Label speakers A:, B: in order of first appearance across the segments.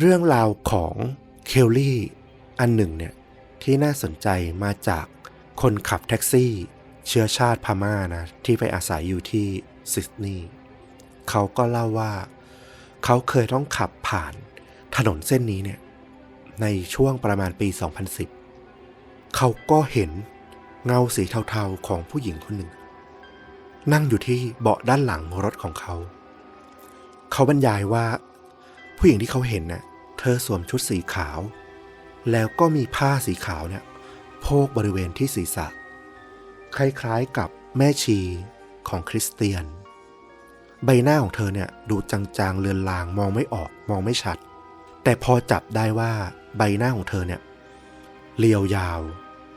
A: เรื่องราวของเคลลี่อันหนึ่งเนี่ยที่น่าสนใจมาจากคนขับแท็กซี่ เชื้อชาติพม่านะ ที่ไปอาศัยอยู่ที่ซิดนีย์เขาก็เล่าว่า เขาเคยต้องขับผ่านถนนเส้นนี้เนี่ย ในช่วงประมาณปี 2010 เขาก็เห็นเงาสีเทาๆของผู้หญิงคนหนึ่ง นั่งอยู่ที่เบาะด้านหลังรถของเขา เขาบรรยายว่า ผู้หญิงที่เขาเห็นน่ะเธอสวมชุดสีขาว แล้วก็มีผ้าสีขาวเนี่ยโพกบริเวณที่ศีรษะ คล้ายๆกับแม่ชีของคริสเตียน ใบหน้าของเธอเนี่ยดูจางๆเลือนลางมองไม่ออกมองไม่ชัด แต่พอจับได้ว่าใบหน้าของเธอเนี่ยเรียวยาว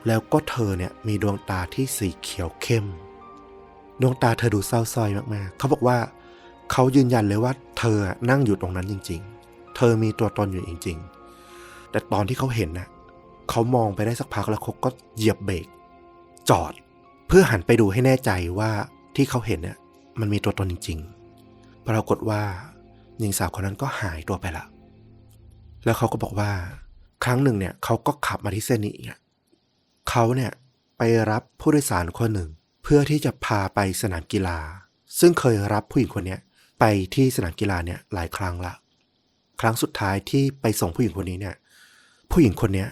A: แล้วก็เธอเนี่ยมีดวงตาที่สีเขียวเข้ม ดวงตาเธอดูเศร้าส้อยมากๆ เขาบอกว่า เขายืนยันเลยว่า เธอนั่งอยู่ตรงนั้นจริง ๆ เธอมีตัวตนอยู่จริง ๆ แต่ตอนที่เขาเห็นน่ะเขามองไปได้สักพักแล้วเขาก็เหยียบเบรกจอด เพื่อหันไปดูให้แน่ใจว่าที่เขาเห็นเนี่ยมันมีตัวตนจริง ๆ ปรากฏว่าหญิงสาวคนนั้นก็หายตัวไปละ แล้วเขาก็บอกว่า ครั้งหนึ่งเนี่ยเขาก็ขับมาที่เส้นนี้อีกอะเขาเนี่ยไปรับผู้โดยสารคนหนึ่ง เพื่อที่จะพาไปสนามกีฬา ซึ่งเคยรับผู้หญิงคนเนี้ย ไปที่สนามกีฬาเนี่ยหลายครั้งละ ครั้งสุดท้ายที่ไปส่งผู้หญิงคนนี้เนี่ย ผู้หญิงคนเนี้ย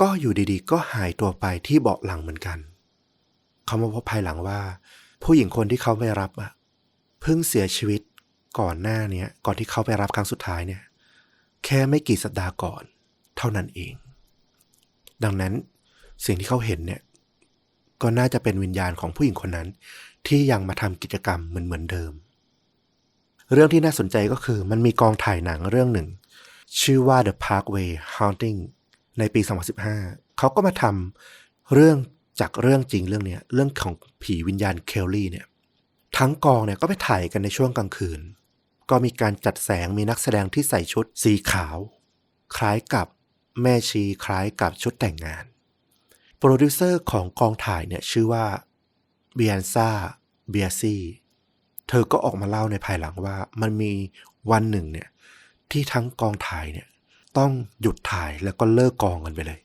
A: ก็อยู่ดีๆ ก็หายตัวไปที่เบาะหลังเหมือนกัน เขามาพบภายหลังว่า ผู้หญิงคนที่เขาไปรับอะเพิ่งเสียชีวิตก่อนหน้าเนี้ยก่อนที่เขาไปรับครั้งสุดท้ายเนี่ย แค่ไม่กี่สัปดาห์ก่อน เท่านั้นเอง ดังนั้นสิ่งที่เขาเห็นเนี่ย ก็น่าจะเป็นวิญญาณของผู้หญิงคนนั้น ที่ยังมาทำกิจกรรมเหมือนเหมือนเดิม เรื่องที่น่าสนใจก็คือมันมีกองถ่ายหนังเรื่องหนึ่ง ชื่อว่า The Parkway Haunting ในปี 2015 เขาก็มาทำเรื่องจากเรื่องจริงเรื่องเนี้ยเรื่องของผีวิญญาณเคลลี่เนี่ยทั้งกองเนี่ยก็ไปถ่ายกันในช่วงกลางคืน ก็มีการจัดแสงมีนักแสดงที่ใส่ชุดสีขาว คล้ายกับแม่ชีคล้ายกับชุดแต่งงาน โปรดิวเซอร์ของกองถ่ายเนี่ยชื่อว่าเบียนซาเบียซี่ เธอก็ออกมาเล่าในภายหลังว่า มันมีวันหนึ่งเนี่ยที่ทั้งกองถ่ายเนี่ยต้องหยุดถ่ายแล้วก็เลิกกองกันไปเลย